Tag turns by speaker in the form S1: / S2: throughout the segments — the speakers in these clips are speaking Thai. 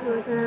S1: Thank you.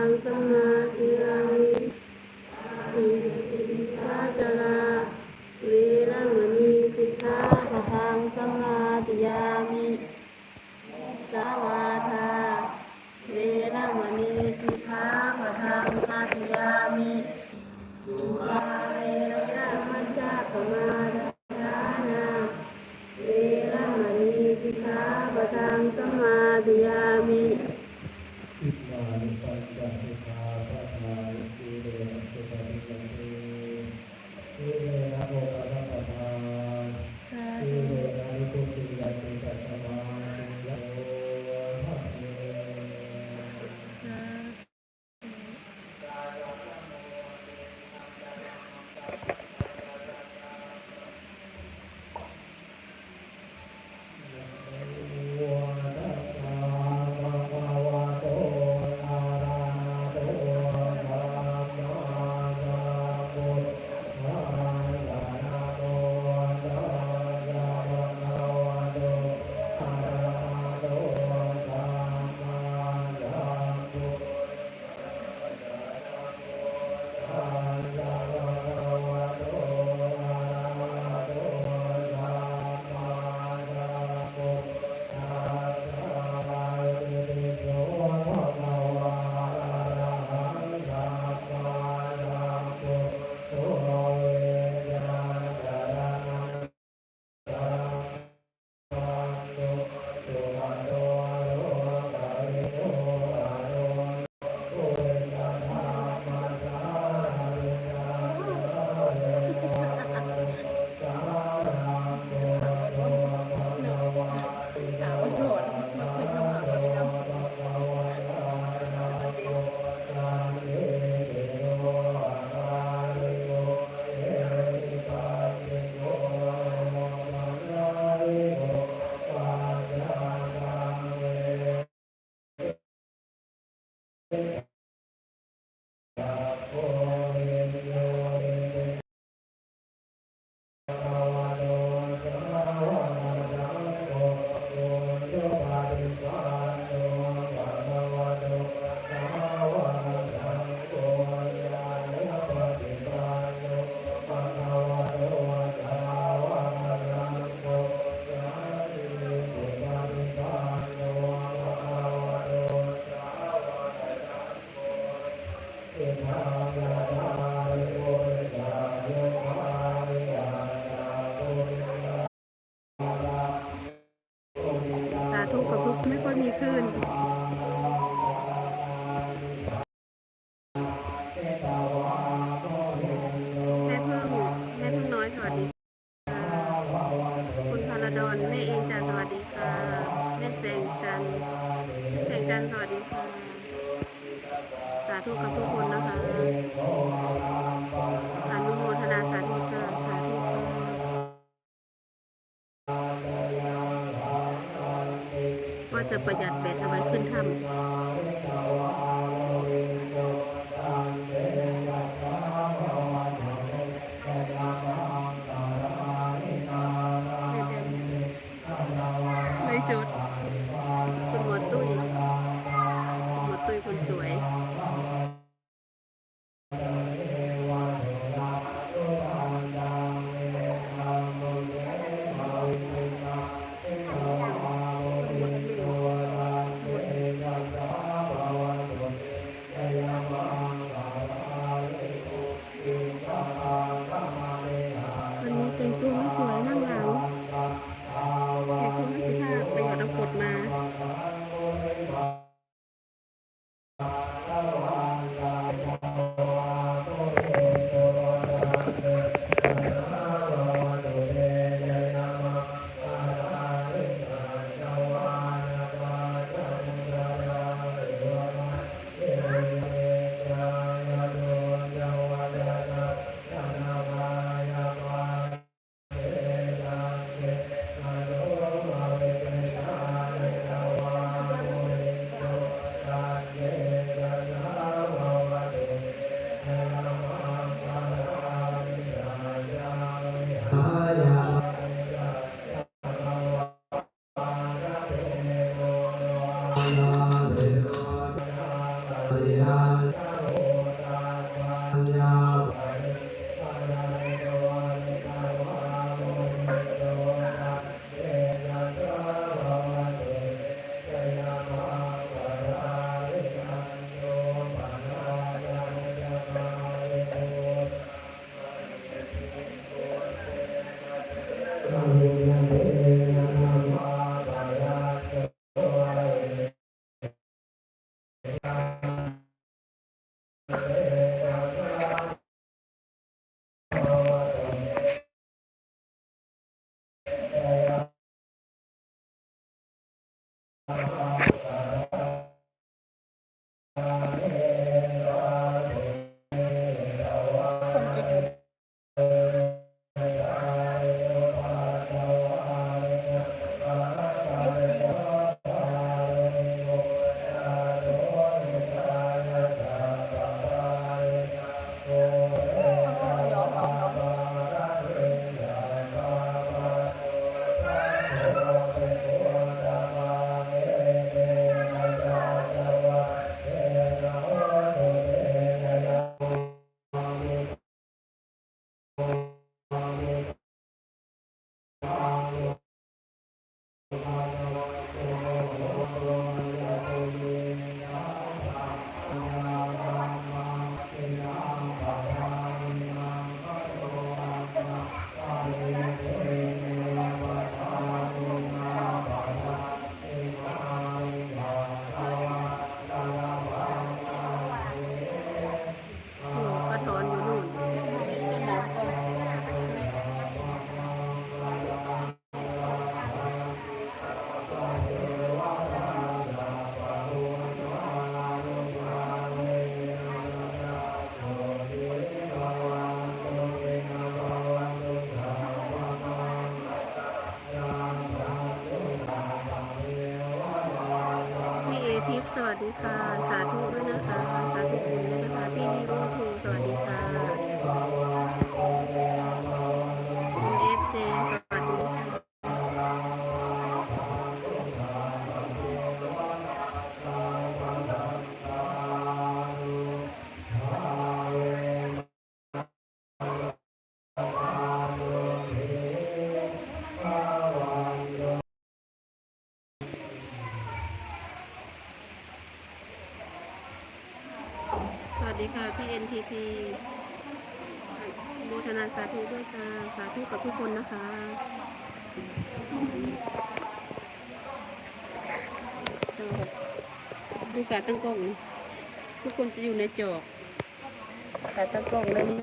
S1: ขึ้น ประหยัดแบบเอาไว้ขึ้นทำในยสุดคุณหมอตุ้ยหมอตุ้ยคนสวย
S2: ค่ะพี่เอ็นทีพีโมทนาสาธุด้วยจ้า สาธุกับทุกคนนะคะตั้งแบบดูการตั้งกล้อง ทุกคนจะอยู่ในจอกการตั้งกล้องแล้วนี่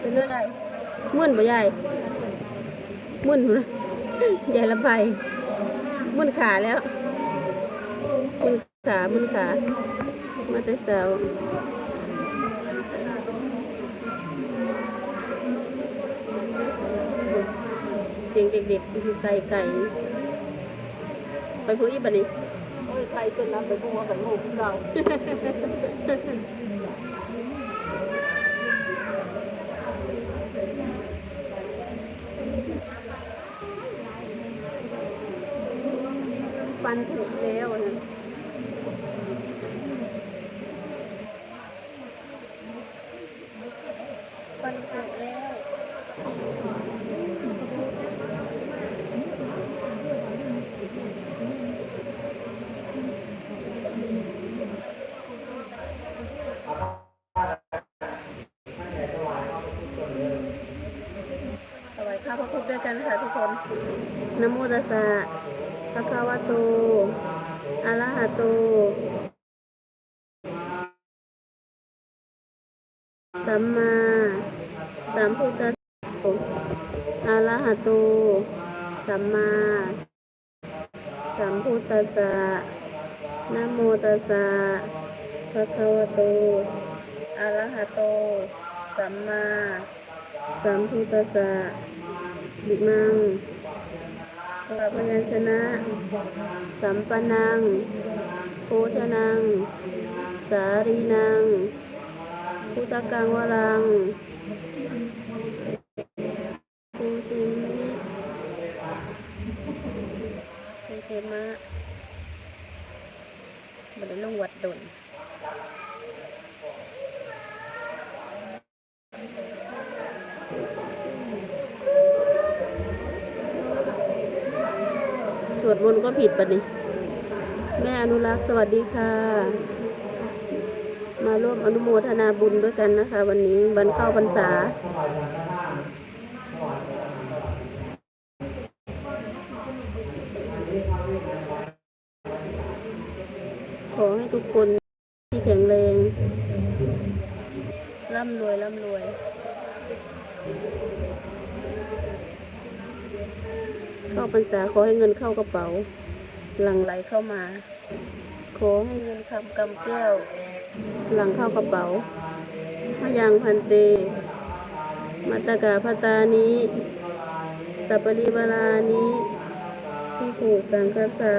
S2: เป็นเรื่องอะไรมื่นบ่ใหญ่ มื่นใหญ่ละไปมื่นขาแล้วมื่นขามื่นขามาแต่เสาเสียงเด็กๆอยู่ไกลไกลๆไปพูดอีบันนี้
S3: โอ้ยใครจะนำไปบัวกับงูเก่า
S2: ฟันผุแล้วนะฟันผุแล้ว ถวายข้าวพระพุทธด้วยกันค่ะทุกคนนะโมตัสสะภะคะวะโต อะระหะ โต สัมมาสัมพุทธัสสะอะระหะโต สัมมาสัมพุทธัสสะนะโมตัสสะภะคะวะโตอะระหะโต สัมมา สัมพุทธัสสะบิมัง ปัญชนะ สัมปนัง โภชนัง สารีนัง พุทธกังวรังภูชิมิภูเชมะบันลงวัดดน มนต์ก็ผิดปะนี่แม่อนุรักษ์สวัสดีค่ะ มาร่วมอนุโมทนาบุญด้วยกันนะคะ วันนี้วันเข้าพรรษา ขอให้ทุกคนที่แข็งแรง ร่ำรวย ร่ำรวย เขอให้เงินเข้ากระเป๋า หลั่งไหลเข้ามา ขอให้เงินคำกำแก้ว หลังเข้ากระเป๋าพยังพันเต มัตตกาพตานี้ สัปปริวารานี้พิขุสังคสา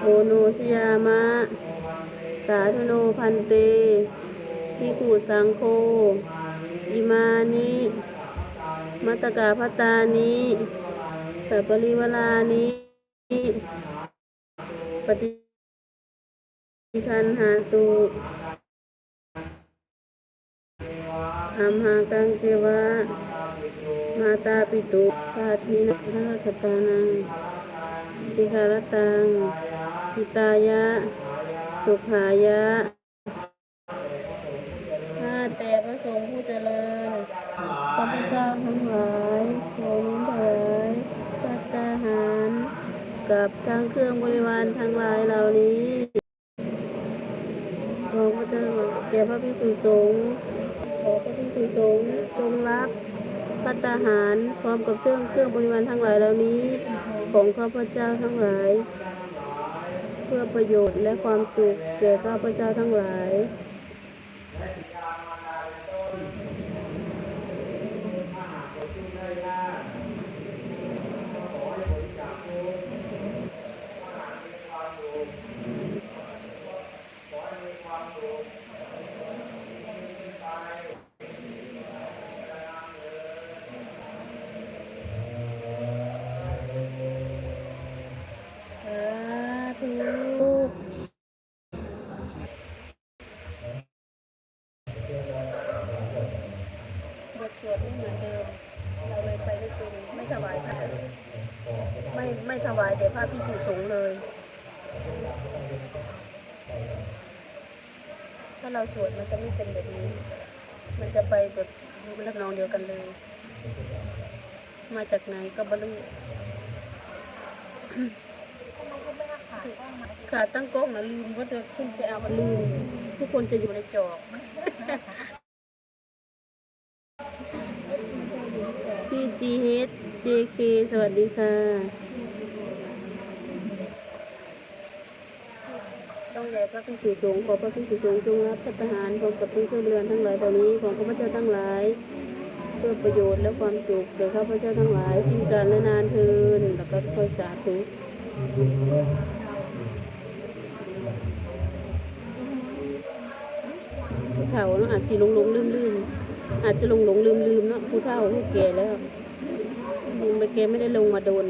S2: โอโนชยามะ สาธุโนพันเตพิขุสังโฆอิมานิมัตตกาพตานี้ สัปปริวารานี้ปฏิคันหาตุอัมหากังเจวะมาตาปิตุปาทินะพระคตานังติคารตังพิตายะ สุขายะข้าแต่พระสงฆ์ผู้เจริญข้าพเจ้าทั้งหลายขอน้อมถวายปัตตาหาร กับทางเครื่องบริวารทั้งหลายเหล่านี้ขอพระเจ้าแก่พระพิสุสงฆ์ขอพระพิสุสงฆ์จงรับพัตตาหารพร้อมกับเครื่องเครื่องบริวารทั้งหลายเหล่านี้ ของข้าพเจ้าทั้งหลาย เพื่อประโยชน์และความสุขแก่ข้าพเจ้าทั้งหลาย จากไหนก็บรรลุขาตั้งกล้องนะลืมว่าจะขึ้นไปเอามันลืม ทุกคนจะอยู่ในจอกพี่ GH JK สวัสดีค่ะ ต้องใหญ่พระพิสุสงฆ์ขอพระพิสุสงฆ์จงรับพัฒหารพร้อมกับทั้งเครื่องเรือนทั้งหลายเหล่านี้ของข้าพเจ้าทั้งหลาย เพื่อประโยชน์และความสุขแก่ข้าพเจ้าทั้งหลายสิ้นกาลและนานเทินแล้วก็ค่อยสาธุผู้เฒ่าเนาะอาจสิหลงหลงลืมลืมอาจจะหลงหลงลืมลืมเนาะผู้เฒ่าผู้แก่แล้วลุงไปแกไม่ได้ลงมาโดน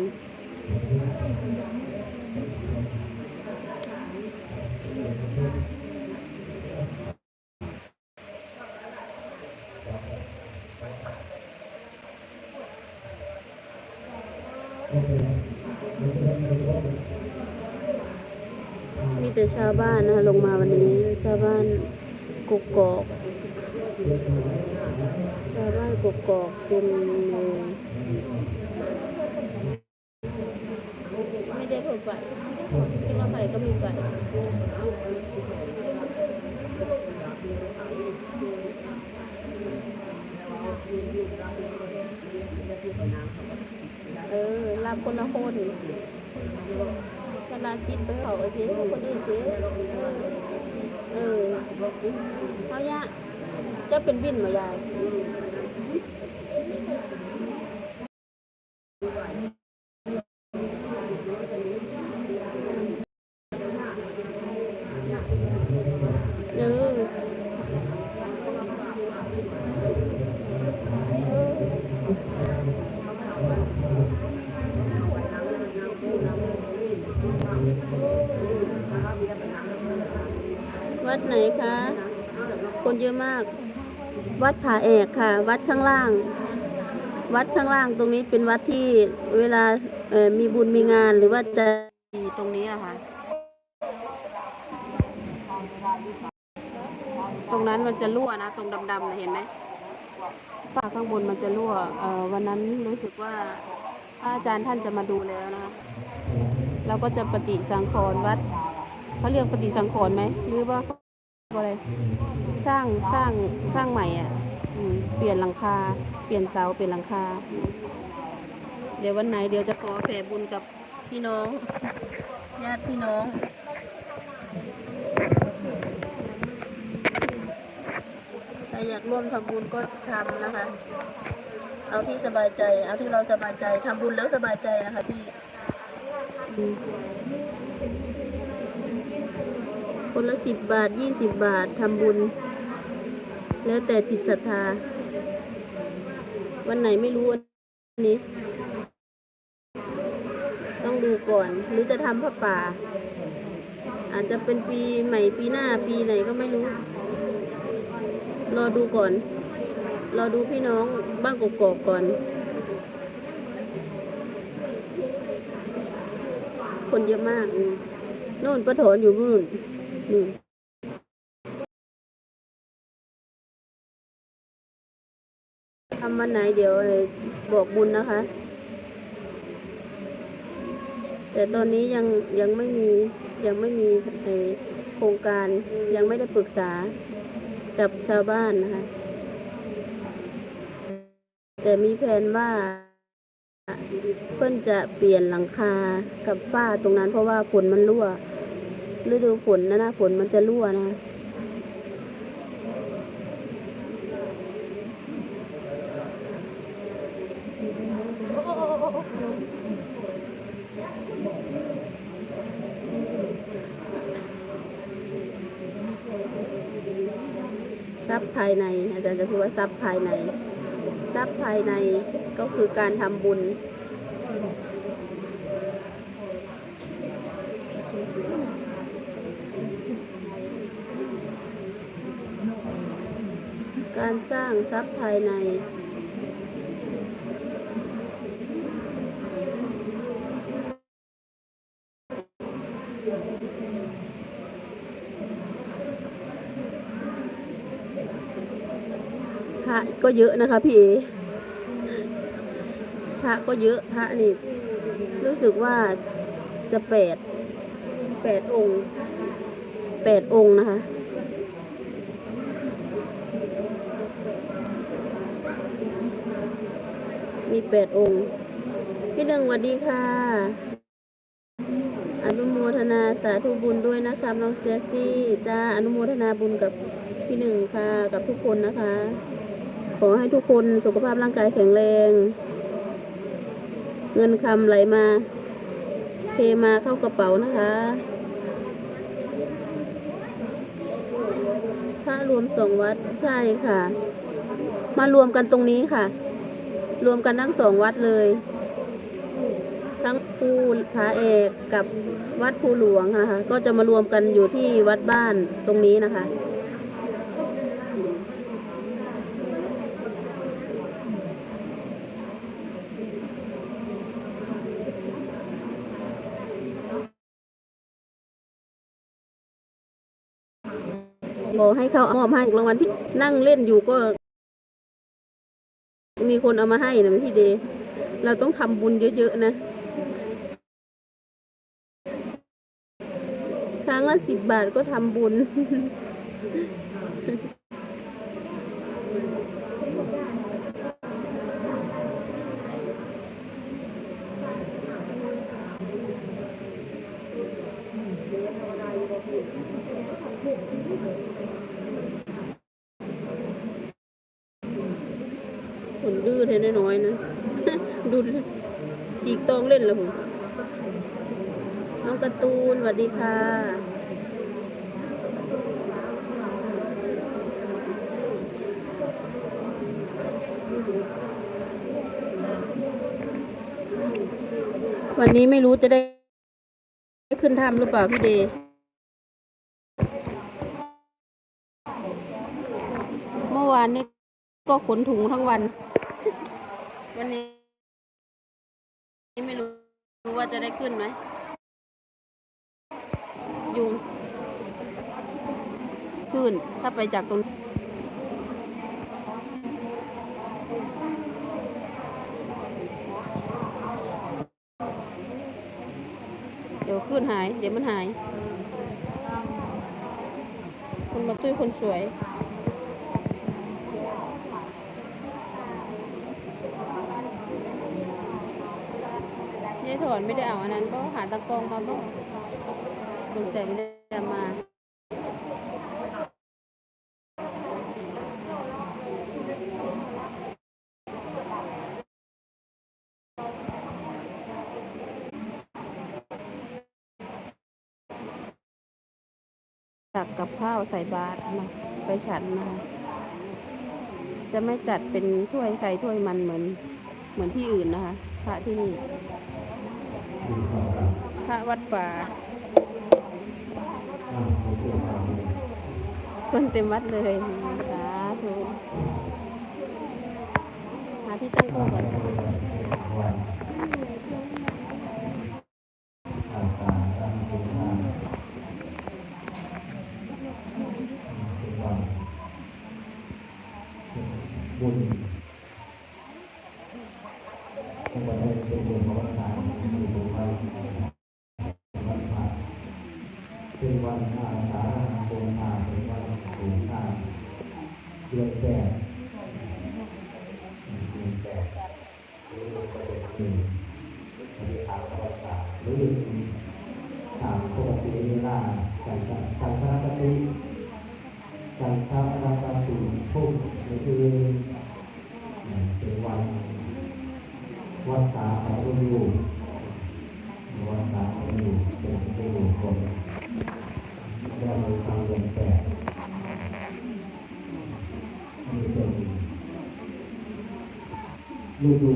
S2: มีแต่ชาวบ้านนะคะลงมาวันนี้ชาวบ้านกกอกชาวบ้านกกอกเต็มเลยไม่ได้เพิ่มไปคิดว่าไปก็มีไปเอาคนละคนชนะชิดไปเขาเสียคนอื่นเสียเออเออเขายะจะเป็นวินมายาย เออ วัดไหนคะ คนเยอะมาก วัดผาแอกค่ะ วัดข้างล่าง วัดข้างล่างตรงนี้เป็นวัดที่เวลาเอ่อมีบุญมีงานหรือว่าจะมีตรงนี้อะค่ะ ตรงนั้นมันจะรั่วนะ ตรงดำๆนะเห็นไหมฝ้าข้างบนมันจะรั่วเอ่อวันนั้นรู้สึกว่าพระอาจารย์ท่านจะมาดูแล้วนะคะเราก็จะปฏิสังขรณ์วัดเขาเรียกปฏิสังขรณ์ไหมหรือว่า อะไรสร้างสร้างสร้างใหม่อะเปลี่ยนหลังคา เปลี่ยนเสาเปลี่ยนหลังคา เดี๋ยววันไหนเดี๋ยวจะขอแผ่บุญกับพี่น้องญาติพี่น้องใครอยากร่วมทำบุญก็ทำนะคะ เอาที่สบายใจ เอาที่เราสบายใจทำบุญแล้วสบายใจนะคะพี่ คนละสิบบาทยี่สิบบาททำบุญ แล้วแต่จิตศรัทธา วันไหนไม่รู้วันนี้ ต้องดูก่อน หรือจะทำผ้าป่า อาจจะเป็นปีใหม่ปีหน้าปีไหนก็ไม่รู้ รอดูก่อน รอดูพี่น้องบ้านกกอกก่อน คนเยอะมากอืมโน่นประถอนอยู่นู่น นู่นทำวันไหนเดี๋ยวบอกบุญนะคะ แต่ตอนนี้ยังยังไม่มียังไม่มีเอ่อโครงการยังไม่ได้ปรึกษากับชาวบ้านนะคะ แต่มีแผนว่า เพื่อนจะเปลี่ยนหลังคากับฝ้าตรงนั้นเพราะว่าฝนมันรั่ว ฤดูฝนนะนะฝนมันจะรั่วนะทรัพย์ภายในอาจารย์จะพูดว่าทรัพย์ภายในทรัพย์ภายในก็คือการทำบุญ การสร้างทรัพย์ภายใน พระก็เยอะนะคะพี่เอพระก็เยอะพระนี่รู้สึกว่าจะแปดแปดองค์แปดองค์นะคะ มีแปดองค์ พี่หนึ่งสวัสดีค่ะ อนุโมทนาสาธุบุญด้วยนะคะน้องเจสซี่จ้าอนุโมทนาบุญกับพี่หนึ่งค่ะ กับทุกคนนะคะ ขอให้ทุกคนสุขภาพร่างกายแข็งแรง เงินคำไหลมาเทมาเข้ากระเป๋านะคะพระรวมสองวัดใช่ค่ะ มารวมกันตรงนี้ค่ะ รวมกันทั้งสองวัดเลย ทั้งภูผาเอกกับวัดภูหลวงนะคะ ก็จะมารวมกันอยู่ที่วัดบ้านตรงนี้นะคะขอให้เขามอบให้รางวัลที่นั่งเล่นอยู่ก็ มีคนเอามาให้นะพี่เด เราต้องทำบุญเยอะๆนะ ครั้งละสิบบาทก็ทำบุญ นดื้อแท้น้อยๆนะดูดิฉีกตองเล่นล้วผมน้องการ์ตูนสวัสดีค่ะ วันนี้ไม่รู้จะได้ขึ้นถ้ำหรือเปล่าพี่เดเมื่อวานนี่ก็ขนถุงทั้งวัน วันนี้ไม่รู้ว่าจะได้ขึ้นไหมยุง ขึ้น ถ้าไปจากตรงเดี๋ยวขึ้นหาย เดี๋ยวมันหาย คนมาตุ้ยคนสวย ถอนไม่ได้เอาอันนั้นเพราะหาตะกรงมาบ่สงสัยไม่ได้มาตักกับข้าวใส่บาตรมาไปฉันนะจะไม่จัดเป็นถ้วยใครถ้วยมันเหมือนเหมือนที่อื่นนะคะ พระที่นี่ พระวัดป่า
S1: ค
S2: นเต็มวัดเลยสาธุหาที่ตั้งกล้องก่อน
S1: ฤดู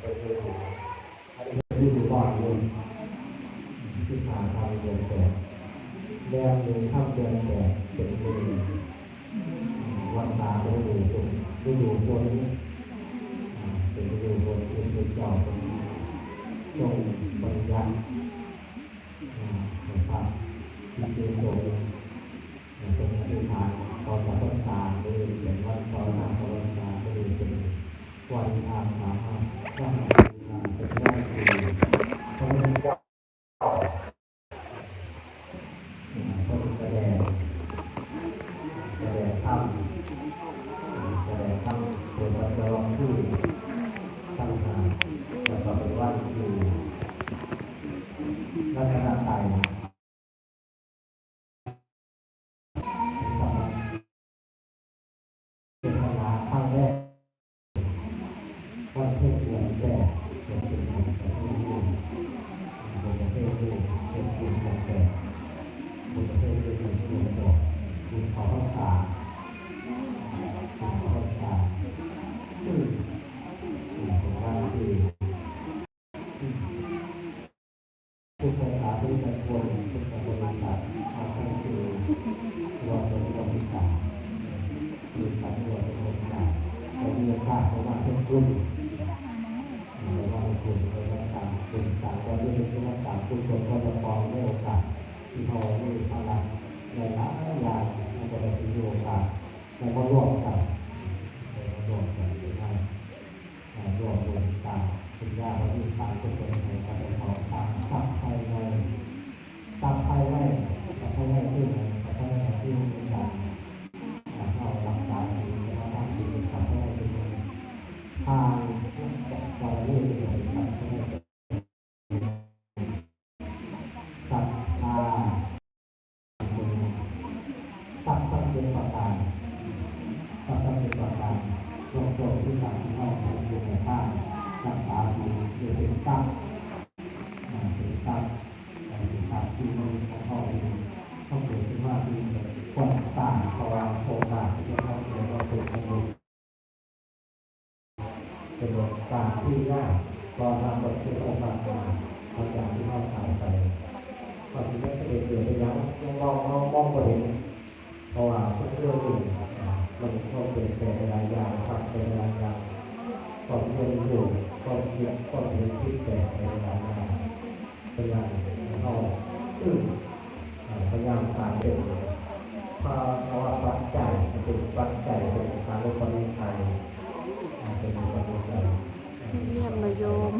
S1: เป็นฤดูเป็นฤดูก่อนเลยที่ผ่านทางเดือนแปดแล้วมีข้ามเดืนแปดเป็นเดืวันตาฤดูฤดูคนเป็นฤดูคนเป็นเจ้าเป็นทงบริยัตินะครับที่เป็นทรงตรงนผู้ทานตอนจะต้อง วันอาสาฬ Thank you. ที่ยากพอทำบทที่เราทำมาทำอย่างที่เราทำไปพอที่ไม่เด็กเกิดไปแล้วยังมองมองมองไปเห็นเพราะว่าเรื่องอื่นมันเปลี่ยนแปลงหลายอย่างทำเป็นหลายอย่างก็เรียนอยู่ก็เสียก็เห็นที่แตกไปหลายอย่างพยายามเข้าตื้นพยายามสานเด็กพาเราปัจจัยเป็นปัจจัยเป็นการลงทุนไทยเป็นการลงทุน
S2: เงียบๆหน่อยโยม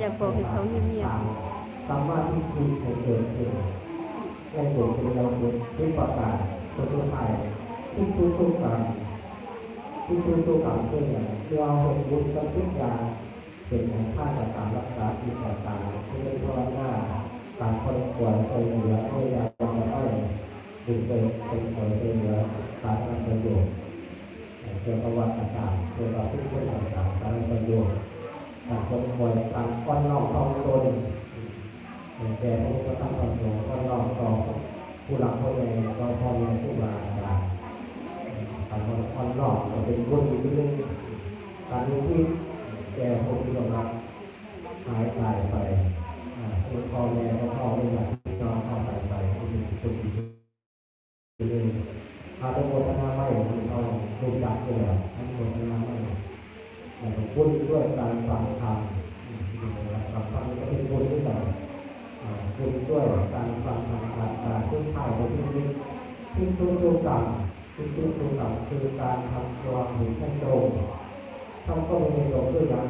S2: อยากบอกให้เขาเงียบๆ
S1: สามารถที่คุยให้เกิดขึ้นในโลกเป็นเราเป็นที่ประกาศตัวไทยที่ทุกทุกการที่ทุกทุกการเพื่อเราหกบุญกับทุกอย่างเป็นค่าจากการรักษาที่ต่างๆที่เป็นภาวนาการคนควรเคยเหลือให้ยาลองได้ดึงเป็นเป็นคนเคยเหลือการทำประโยชน์ เกี่ยวกับวัดต่างๆเกี่ยวกับทุกเรื่องต่างๆการประโยชน์ต่างคนควรต่างก้อนนอกต้องตนแต่พวก่ผู้ประทับตนงก้อนนอกต่อผู้หลักผู้ใหญ่ก็พ่อแม่ผู้บาอาจารย์ต่างคนก้อนนอกก็เป็นบุญอีกเรื่องการรู้ที่แก่ผู้ที่กำลังหายตายไปอ่าผู้พ่อแม่ก็พ่อไม่อยากที่น้องเข้าตายไปผู้ที่คนที่เรื่องอาตโมทนาไม่ที่ เขาดูจักเลยอาตโมทนาไม่แต่ผมพูดด้วยการฟังธรรมฟังธรรมก็เป็นบุญด้วยกันบุญด้วยการฟังธรรมการการทุ่งไทยในที่นี้ที่ทุกทุกกรรมที่ทุกทุกกรรมคือการทำตัวเห็นให้ตรงทำก็เป็นตรงด้วยกัน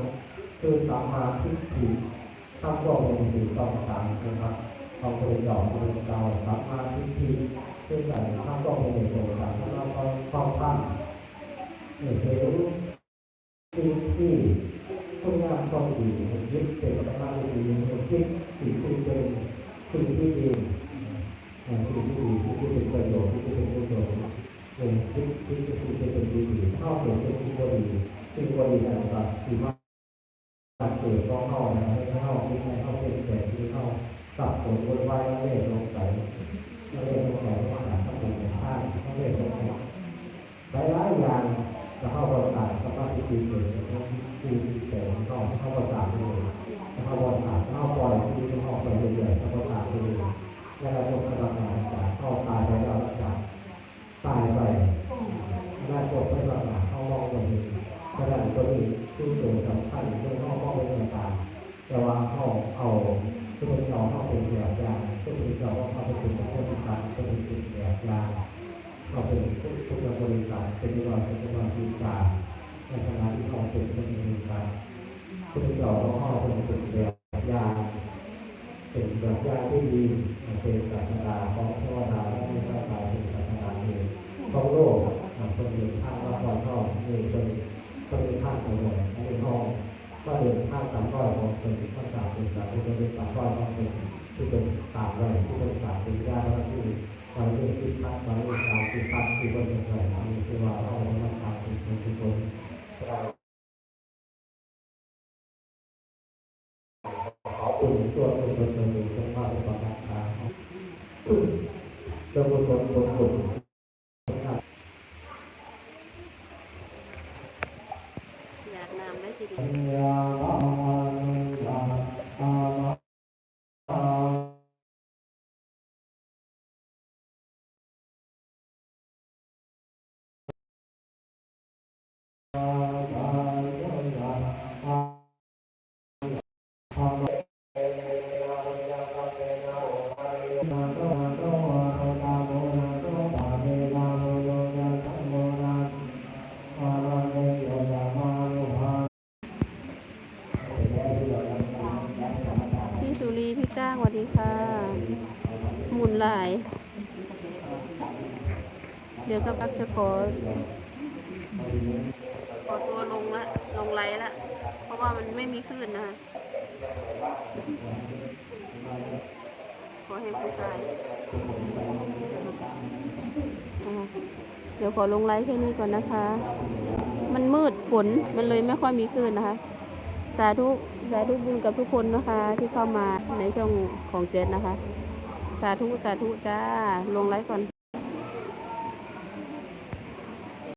S1: คือสัมมาทิฏฐิทำก็เป็นสิ่งต้องการนะครับต้องเป็นดอกเป็นเก่าสัมมาทิฏฐิซึ่งกันทำก็เป็นตรงกันแล้วก็ต้องทำเนี่ย เห็นสิ่งที่คุณงามต้องดียึดเป็นประมาณดีคิดสิ่งที่เป็นสิ่งที่ดีสิ่งที่ดีที่เป็นประโยชน์ที่เป็นประโยชน์เป็นคิดคิดสิ่งที่เป็นดีเข้าเป็นสิ่งที่ดีสิ่งที่ดีนะครับที่ว่าการเกิดก็เข้านะให้เข้าที่ให้เข้าเป็นแต่ที่เข้าสับสนวนวายแล้วเล่ลงใส่แล้วเล่ลงใส่ว่าหาข้อมูลข้างแล้วเล่ลงใส่หลายๆอย่างจะเข้าประสาทสภาพที่ดีเกิดที่ที่แต่ เข้าเข้าระสาทเลยเข้าประสาทเข้าปล่อยที่เข้าไปเรื่อยๆเข้าประสาทเลยแล้วเราจะรับงานจากเข้าตายไปแล้วจากตายไปได้จบไปแล้วเข้ามองไปกระดานตัวนี้ที่เป็นสำคัญเรื่องข้ามองเป็นต่างแต่ว่าเข้าเอาที่เป็นเราเข้าเป็นแบบอย่างที่เป็นเราเข้าไปเป็นผู้ที่การเป็นแบบอย่างเราเป็นผู้ทุกบริการเป็นว่าเป็นบริการในขณะที่เขาเป็นผู้บริกา รผู้ที่เราเป็นเป็นแบบยาเป็นแบบยาที่ดีเป็นศาสนาของเทวดาและไม่ใช่ศาสนาเป็นศาสนาเองของโลกคนเดินทางว่าความชอบนี่เป็นคนเดินทางของโลกอันนี้ห้องก็เดินทางสามร้อยของเป็นภาษาเป็นศาสนาเป็นสามร้อยของเป็นที่เป็นตามไว้ที่เป็นศาสนาเป็นญาติที่ควันนี้ที่พักควันนี้การที่พักที่บนเรือมีคือว่าเราต้องทำเป็นคนที่คนเราขออุ่นตัวเป็นคนเป็นคนที่ว่าเป็นคนรักษา ตัวคนค
S2: ใช่เดี๋ยวขอลงไลฟ์แค่นี้ก่อนนะคะ มันมืดฝนมันเลยไม่ค่อยมีคลื่นนะคะ สาธุสาธุบุญกับทุกคนนะคะ ที่เข้ามาในช่องของเจนนะคะ สาธุสาธุจ้าลงไลฟ์ก่อน